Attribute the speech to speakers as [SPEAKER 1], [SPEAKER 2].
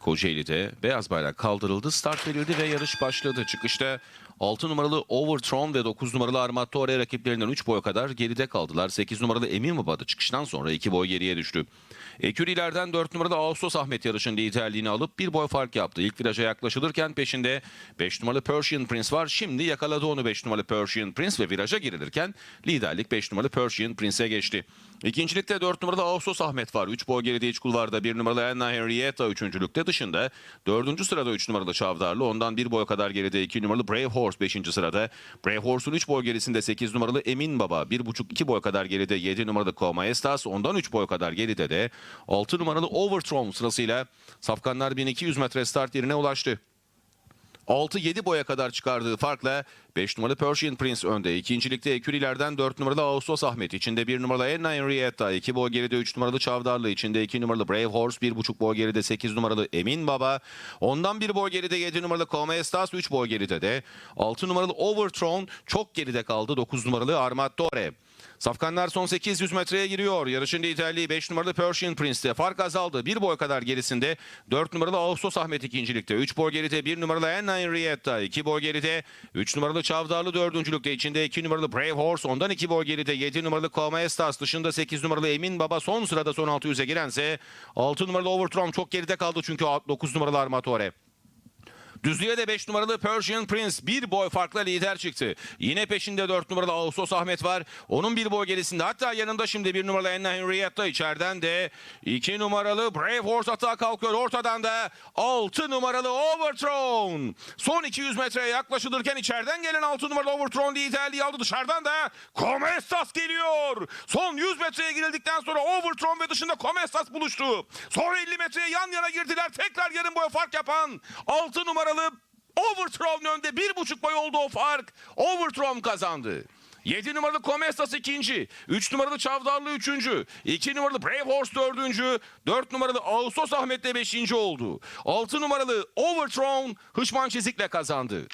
[SPEAKER 1] Kocaeli'de beyaz bayrak kaldırıldı, start verildi ve yarış başladı. Çıkışta 6 numaralı Overtron ve 9 numaralı Armatore rakiplerinden 3 boy kadar geride kaldılar. 8 numaralı Emin Baba da çıkıştan sonra 2 boy geriye düştü. Ekürilerden 4 numaralı Ağustos Ahmet yarışın liderliğini alıp bir boy fark yaptı. İlk viraja yaklaşılırken peşinde 5 numaralı Persian Prince var. Şimdi yakaladı onu 5 numaralı Persian Prince ve viraja girilirken liderlik 5 numaralı Persian Prince'e geçti. İkincilikte 4 numaralı Ağustos Ahmet var. 3 boy geride iç kulvarda 1 numaralı Anna Henrietta üçüncülükte dışında. 4. sırada 3 numaralı Çavdarlı. Ondan 1 boy kadar geride 2 numaralı Brave Horse 5. sırada. Brave Horse'un 3 boy gerisinde 8 numaralı Emin Baba. 1,5-2 boy kadar geride 7 numaralı Coma Estas. Ondan 3 boy kadar geride de 6 numaralı Overtron sırasıyla Safkanlar 1200 metre start yerine ulaştı. 6-7 boya kadar çıkardığı farkla 5 numaralı Persian Prince önde. İkincilikte Ekürilerden 4 numaralı Ağustos Ahmet. içinde 1 numaralı Enna Henrietta. 2 boy geride 3 numaralı Çavdarlı. içinde 2 numaralı Brave Horse. 1,5 boy geride 8 numaralı Emin Baba. Ondan 1 boy geride 7 numaralı Come Estas. 3 boy geride de 6 numaralı Overtron. Çok geride kaldı 9 numaralı Armatore. Safkanlar son 800 metreye giriyor. Yarışın liderliği 5 numaralı Persian Prince'te. Fark azaldı. 1 boy kadar gerisinde 4 numaralı Ağustos Ahmet ikincilikte. 3 boy geride 1 numaralı Anna Henrietta. 2 boy geride 3 numaralı Çavdarlı dördüncülükte. içinde 2 numaralı Brave Horse. Ondan 2 boy geride 7 numaralı Coma Estas. Dışında 8 numaralı Emin Baba. Son sırada son 600'e girense 6 numaralı Overtron çok geride kaldı çünkü 9 numaralı Armatore. Düzlüğe de 5 numaralı Persian Prince bir boy farkla lider çıktı. Yine peşinde 4 numaralı Ağustos Ahmet var. Onun bir boy gerisinde hatta yanında şimdi 1 numaralı Enna Henrietta içeriden de 2 numaralı Brave Horse atağa kalkıyor. Ortadan da 6 numaralı Overtron. Son 200 metreye yaklaşılırken içeriden gelen 6 numaralı Overtron liderliği aldı. Dışarıdan da Comestas geliyor. Son 100 metreye girildikten sonra Overtron ve dışında Comestas buluştu. Son 50 metreye yan yana girdiler. Tekrar yarım boy fark yapan 6 numaralı Overtron önde. Bir buçuk boy oldu o fark. Overtron kazandı. 7 numaralı Comestas ikinci. 3 numaralı Çavdarlı üçüncü. 2 numaralı Brave Horse dördüncü. 4 numaralı Ağustos Ahmet de beşinci oldu. 6 numaralı Overtron hışman çizikle kazandı.